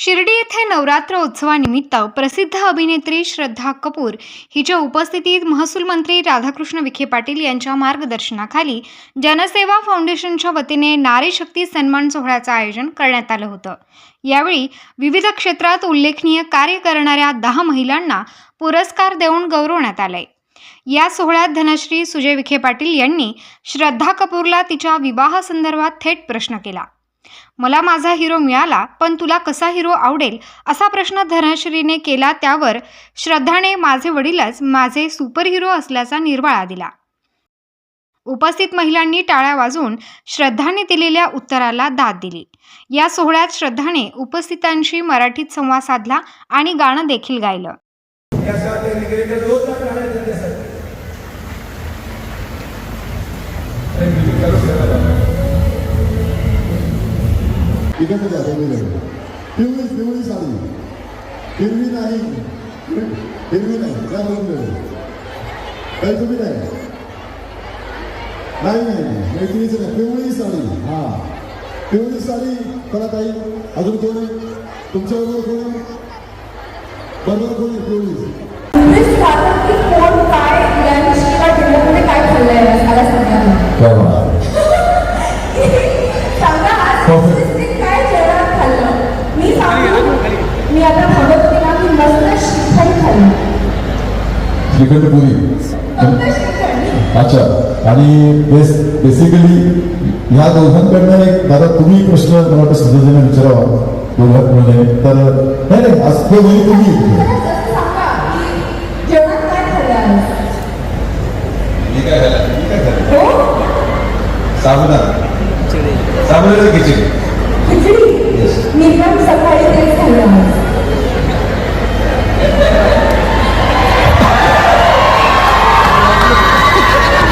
शिर्डी येथे नवरात्र उत्सवानिमित्त प्रसिद्ध अभिनेत्री श्रद्धा कपूर हिच्या उपस्थितीत महसूल मंत्री राधाकृष्ण विखे पाटील यांच्या मार्गदर्शनाखाली जनसेवा फाउंडेशनच्या वतीने नारी शक्ती सन्मान सोहळ्याचं आयोजन करण्यात आलं होतं. यावेळी विविध क्षेत्रात उल्लेखनीय कार्य करणाऱ्या दहा महिलांना पुरस्कार देऊन गौरवण्यात आलंय. या सोहळ्यात धनश्री सुजय विखे पाटील यांनी श्रद्धा कपूरला तिच्या विवाहासंदर्भात थेट प्रश्न केला. मला माझा हिरो मिळाला पण तुला कसा हिरो आवडेल? असा प्रश्न धनश्रीने केला. त्यावर श्रद्धाने माझे वडीलच माझे सुपर हिरो असल्याचा निर्वाळा दिला. उपस्थित महिलांनी टाळ्या वाजवून श्रद्धाने दिलेल्या उत्तराला दाद दिली. या सोहळ्यात श्रद्धाने उपस्थितांशी मराठीत संवाद साधला आणि गाणं देखील गायलं. इकडे द्या दोन्हीकडे पिवळी पिवळी साडी. हिरवी नाही. हिरवी नाही त्या बरोबर काही तुम्ही नाही. नाही नाही नाही. मैत्रिणीचं नाही. पिवळी साडी. हा. पिवळी साडी. करा ताई अजून कोण? आहे तुमच्याबरोबर कोण? आहे बरोबर कोण? आहे पिवळी श्रीखंड खाल्लं श्रीखंड पुरी फक्त श्रीखंड अच्छा आणि बेस बेसिकली ह्या दोघांकडनं एक दादा तुम्ही प्रश्न मला वाटतं सहजने विचारावा. दोघांमध्ये तर नाही नाही आज ते होईल तुम्ही मला जसं सांगा की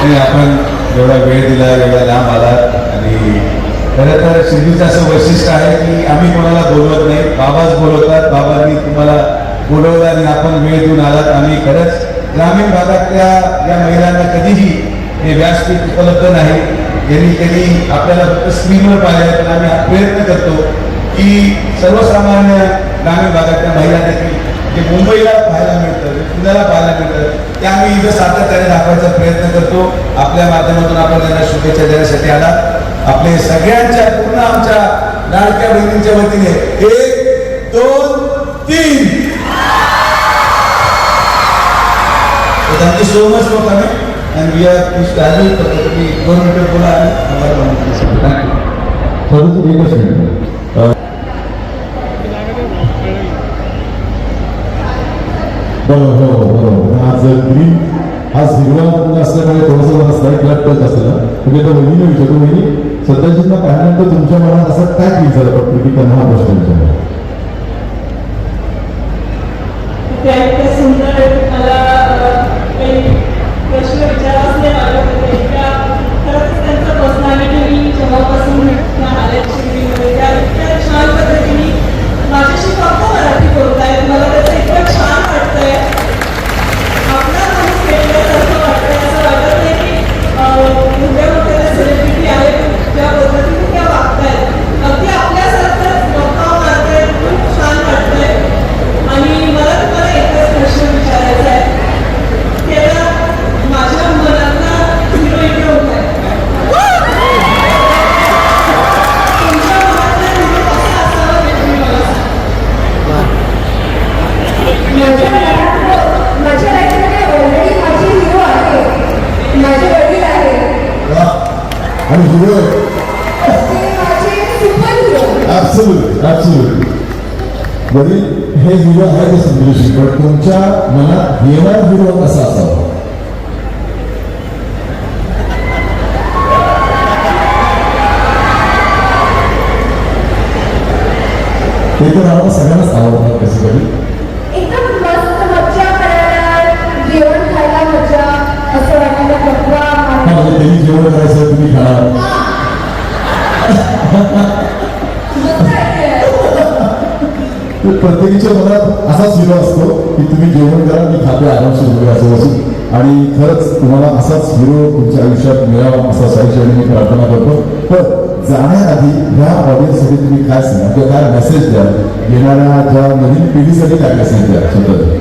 आणि आपण एवढा वेळ दिला एवढा लांब आलात आणि खरं तर शिर्डीचं असं वैशिष्ट्य आहे की आम्ही कोणाला बोलवत नाही बाबाच बोलवतात बाबांनी तुम्हाला बोलवलं आणि आपण वेळ देऊन आलात. आम्ही खरंच ग्रामीण भागातल्या या महिलांना कधीही हे व्यासपीठ उपलब्ध नाही. यांनी कधी आपल्याला फक्त स्क्रीनवर पाहिलं पण आम्ही हा प्रयत्न करतो की सर्वसामान्य ग्रामीण भागातल्या महिला देखील जे मुंबईला पाहायला मिळतं पुण्याला पाहायला मिळतं ते आम्ही इथं सातत्याने दाखवायचा प्रयत्न करतो. आपल्या माध्यमातून आपण त्यांना शुभेच्छा देण्यासाठी आला. आपले सगळ्यांच्या पूर्ण आमच्या लाडक्या बहिणींच्या वतीने एक दोन तीन. Thank you so much for coming and we are value तुम्ही दोन मिनिटं बोला आणि आम्हाला थँक्यू थोडंसं एकच मिनिट अं, बरोबर बरोबर आज ग्रीन आज हिरवा रंग असल्यामुळे थोडंसं मला स्लाईट लागतच असेल म्हणजे तुम्ही आता वहिनीने विचारतो वहिनी. सध्याजींना पाहिल्यानंतर तुमच्या मनात असं काय फील झालं फक्त की त्यांना हा प्रश्न विचारला? त्या इतक्या सुंदर मला आणि हिरो ते absolutely. सुपर वडील हे हिरो आहे ते समजू शकतो. पण तुमच्या मनात येणार हिरो कसा असावा? ते तर आम्हाला सगळ्यांनाच आवडतात कसं कधी एकदम मस्त मज्जा करायला जेवण खायला मजा असं वाटायला म्हणजे त्यांनी जेवण करायचं तुम्ही खाणार प्रत्येकीच्या मनात असाच हिरो असतो की तुम्ही जेवण करा मी खाते आरामशीर वगैरे असं. बसून आणि खरंच तुम्हाला असाच हिरो तुमच्या आयुष्यात मिळावा असा साईच्या मी प्रार्थना करतो. पण जाण्याआधी ह्या ऑडियन्ससाठी तुम्ही काय सांगा किंवा काय मेसेज द्या येणाऱ्या ज्या नवीन पिढीसाठी काय मेसेज द्या स्वतः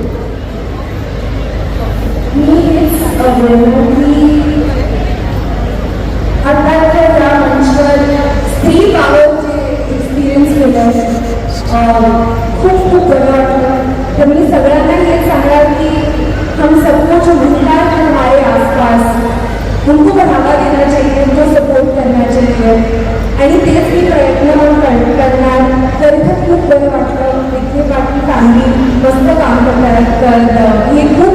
केलं um, खूप खूप बरं. वाटलं तर मी सगळ्यांना हे सांगणार की हम सबको जो महिला है हमारे आसपास. उनको बढ़ावा देना चाहिए उनको सपोर्ट करना चाहिए. आणि तेच मी प्रयत्न करणार. तर इथं खूप बरं वाटलं. इथे बाकी चांगली मस्त काम करतात. तर हे खूप